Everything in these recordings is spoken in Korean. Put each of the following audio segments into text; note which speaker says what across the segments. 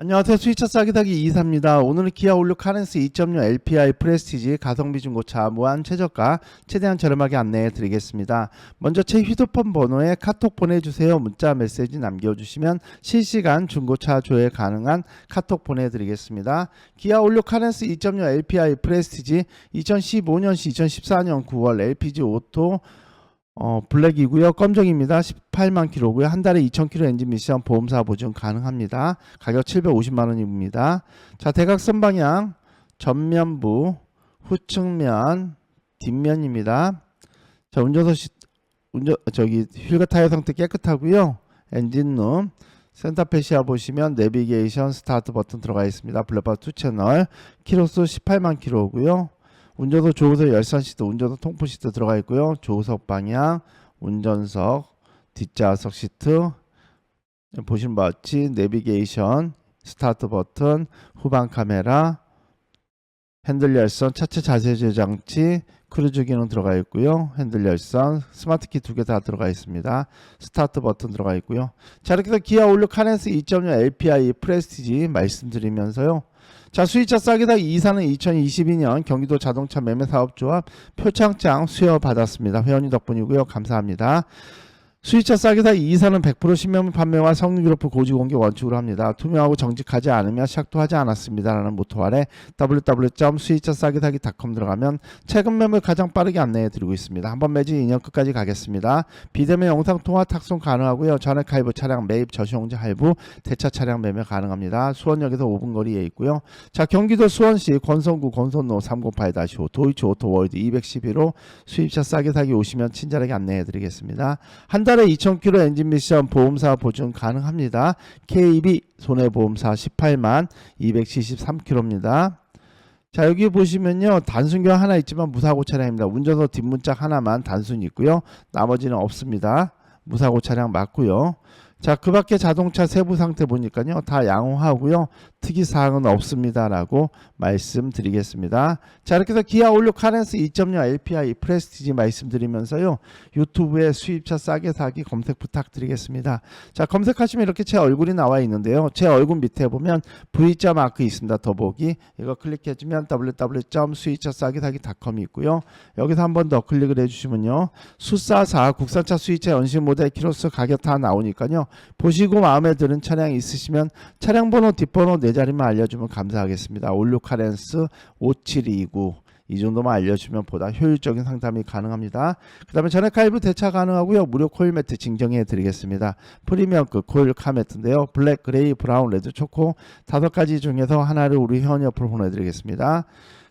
Speaker 1: 안녕하세요. 수위차 싸기다기 이사입니다. 오늘은 기아 올류 카렌스 2.0 LPI 프레스티지 가성비 중고차 무한 최저가 최대한 저렴하게 안내해 드리겠습니다. 먼저 제 휴대폰 번호에 카톡 보내주세요. 문자 메시지 남겨주시면 실시간 중고차 조회 가능한 카톡 보내드리겠습니다. 기아 올류 카렌스 2.0 LPI 프레스티지 2015년시 2014년 9월 LPG 오토 어, 블랙이고요. 검정입니다. 18만 킬로고요. 한 달에 2,000 킬로 엔진 미션 보험사 보증 가능합니다. 가격 750만 원입니다. 자, 대각선 방향 전면부, 후측면, 뒷면입니다. 자, 운전석 시, 운전 저기 휠과 타이어 상태 깨끗하고요. 엔진룸 센터페 시야 보시면 내비게이션 스타트 버튼 들어가 있습니다. 블랙박스 2 채널 키로수 18만 킬로고요. 운전석 조우석 열선 시트, 운전석 통풍 시트 들어가 있고요. 조우석 방향, 운전석, 뒷좌석 시트 보시는 바와 같이 내비게이션, 스타트 버튼, 후방 카메라, 핸들 열선, 차체 자세 조절 장치, 크루즈 기능 들어가 있고요. 핸들 열선, 스마트 키 두 개 다 들어가 있습니다. 스타트 버튼 들어가 있고요. 자 이렇게 해서 기아 올류 카렌스 2.0 LPI 프레스티지 말씀드리면서요. 자 수입차 싸기다 2사는 2022년 경기도 자동차 매매 사업조합 표창장 수여 받았습니다. 회원님 덕분이고요. 감사합니다. 수입차 싸기다 2사는 100% 신명 판매와 성능 기록부 고지 공개 원칙으로 합니다. 투명하고 정직하지 않으면 시작도 하지 않았습니다라는 모토 아래 www.수입차싸기다기.com 들어가면 최근 매물 가장 빠르게 안내해 드리고 있습니다. 한번 매진 2년 끝까지 가겠습니다. 비대면 영상 통화 탁송 가능하고요. 전액 할부 차량 매입 저시용지 할부 대차 차량 매매 가능합니다. 수원역에서 5분 거리에 있고요. 자 경기도 수원시 권선구 권선로 308-5 도이치 오토월드 211호 수입차 싸게 사기 오시면 친절하게 안내해 드리겠습니다. 한달 에 2,000km 엔진 미션 보험사 보증 가능합니다. KB 손해보험사 18만 273km입니다. 자 여기 보시면요 단순경 하나 있지만 무사고 차량입니다. 운전석 뒷문짝 하나만 단순히 있고요. 나머지는 없습니다. 무사고 차량 맞고요. 자, 그 밖에 자동차 세부 상태 보니까요. 다 양호하고요. 특이 사항은 없습니다라고 말씀드리겠습니다. 자, 이렇게 해서 기아 올류 카렌스 2.0 LPI 프레스티지 말씀드리면서요. 유튜브에 수입차 싸게 사기 검색 부탁드리겠습니다. 자, 검색하시면 이렇게 제 얼굴이 나와 있는데요. 제 얼굴 밑에 보면 V자 마크 있습니다. 더보기. 이거 클릭해 주면 www.수입차 싸게 사기.com이 있고요. 여기서 한 번 더 클릭을 해 주시면요. 수사사 국산차 수입차 연식 모델 키로수 가격 다 나오니까요. 보시고 마음에 드는 차량이 있으시면 차량 번호 뒷번호 네 자리만 알려주면 감사하겠습니다. 올류 카렌스 5729 이 정도만 알려주면 보다 효율적인 상담이 가능합니다. 그 다음에 전액 할부 대차 가능하고요. 무료 코일 매트 증정해 드리겠습니다. 프리미엄급 코일 카 매트인데요. 블랙, 그레이, 브라운, 레드, 초코 다섯 가지 중에서 하나를 우리 회원 옆으로 보내드리겠습니다.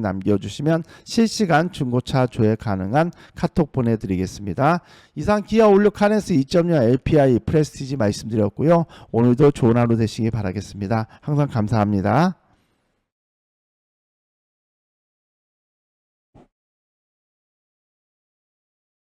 Speaker 1: 남겨주시면 실시간 중고차 조회 가능한 카톡 보내드리겠습니다. 이상 기아 올류 카렌스 2.0 LPI 프레스티지 말씀드렸고요. 오늘도 좋은 하루 되시기 바라겠습니다. 항상 감사합니다.